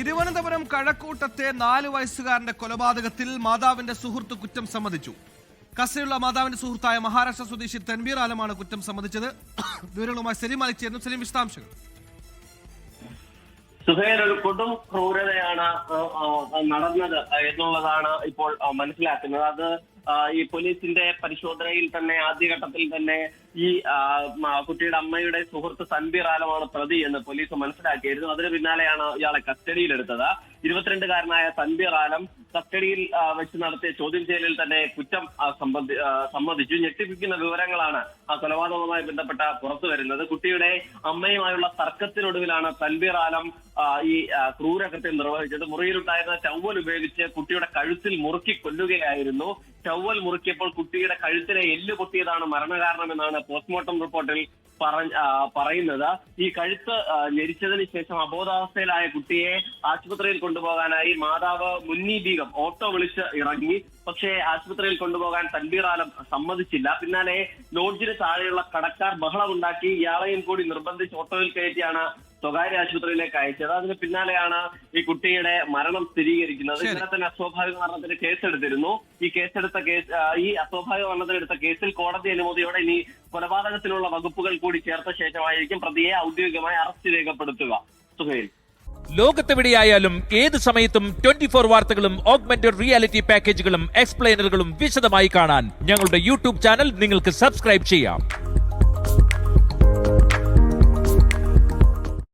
തിരുവനന്തപുരം കഴക്കൂട്ടത്തെ നാല് വയസ്സുകാരന്റെ കൊലപാതകത്തിൽ മാതാവിന്റെ സുഹൃത്ത് കുറ്റം സമ്മതിച്ചു. കസ്റ്റഡിയുള്ള മാതാവിന്റെ സുഹൃത്തായ മഹാരാഷ്ട്ര സ്വദേശി തൻവീർ ആലമാണ് കുറ്റം സമ്മതിച്ചത്. വിവരങ്ങളുമായി സലീം അലി ചേർന്നു സലീം വിശദാംശങ്ങൾ. സുഹേൽ ഒരു കൊടും ക്രൂരതയാണ് നടന്നത് എന്നുള്ളതാണ് ഇപ്പോൾ മനസ്സിലാക്കുന്നത്. അത് ഈ പോലീസിന്റെ പരിശോധനയിൽ തന്നെ ആദ്യഘട്ടത്തിൽ തന്നെ ഈ കുട്ടിയുടെ അമ്മയുടെ സുഹൃത്ത് സൻബീർ ആലമാണ് പ്രതി എന്ന് പോലീസ് മനസ്സിലാക്കിയിരുന്നു. അതിന് പിന്നാലെയാണ് ഇയാളെ കസ്റ്റഡിയിലെടുത്തത്. ഇരുപത്തിരണ്ടുകാരനായ സൻബീർ ആലം കസ്റ്റഡിയിൽ വെച്ച് നടത്തിയ ചോദ്യം ചെയ്യലിൽ തന്നെ കുറ്റം സംബന്ധി സമ്മതിച്ചു. ഞെട്ടിപ്പിക്കുന്ന വിവരങ്ങളാണ് ആ കൊലപാതകവുമായി ബന്ധപ്പെട്ട പുറത്തു വരുന്നത് കുട്ടിയുടെ അമ്മയുമായുള്ള തർക്കത്തിനൊടുവിലാണ് തൻബീർ ആലം ആ, ഈ ക്രൂരകൃത്യം നിർവഹിച്ചത്. മുറിയിലുണ്ടായിരുന്ന ചൗവൽ ഉപയോഗിച്ച് കുട്ടിയുടെ കഴുത്തിൽ മുറുക്കി കൊല്ലുകയായിരുന്നു. ചൗവൽ മുറുക്കിയപ്പോൾ കുട്ടിയുടെ കഴുത്തിലെ എല്ല് പൊട്ടിയതാണ് മരണകാരണമെന്നാണ് പോസ്റ്റ്മോർട്ടം റിപ്പോർട്ടിൽ പറ- പറയുന്നത്. ഈ കഴുത്ത് ഞെരിച്ചതിന് ശേഷം അബോധാവസ്ഥയിലായ കുട്ടിയെ ആശുപത്രിയിൽ കൊണ്ടുപോകാനായി മാതാവ് മുന്നി ബീഗം ഓട്ടോ വിളിച്ച് ഇറങ്ങി. പക്ഷേ ആശുപത്രിയിൽ കൊണ്ടുപോകാൻ തൻബീർ സമ്മതിച്ചില്ല. പിന്നാലെ ലോഡ്ജിന് താഴെയുള്ള കടക്കാർ ബഹളമുണ്ടാക്കി. ഇയാളെയും കൂടി നിർബന്ധിച്ച് ഓട്ടോയിൽ കയറ്റിയാണ് സ്വകാര്യ ആശുപത്രിയിലേക്ക് അയച്ചത്. അതിന് പിന്നാലെയാണ് ഈ കുട്ടിയുടെ മരണം സ്ഥിരീകരിക്കുന്നത്. ഇന്നലെ തന്നെ അസ്വാഭാവിക മരണത്തിന് കേസെടുത്തിരുന്നു. ഈ കേസെടുത്ത കേസ് ഈ അസ്വാഭാവിക മരണത്തിനെടുത്ത കേസിൽ കോടതി അനുമതിയോടെ ഇനി കൊലപാതകത്തിലുള്ള വകുപ്പുകൾ കൂടി ചേർത്ത ശേഷമായിരിക്കും പ്രതിയെ ഔദ്യോഗികമായി അറസ്റ്റ് രേഖപ്പെടുത്തുക. സുഹേൽ. ലോകത്തെവിടെയായാലും ഏത് സമയത്തും ട്വന്റി ഫോർ വാർത്തകളും ഓഗ്മെന്റഡ് റിയാലിറ്റി പാക്കേജുകളും എക്സ്പ്ലെയിനറുകളും വിശദമായി കാണാൻ ഞങ്ങളുടെ യൂട്യൂബ് ചാനൽ നിങ്ങൾക്ക് സബ്സ്ക്രൈബ് ചെയ്യാം.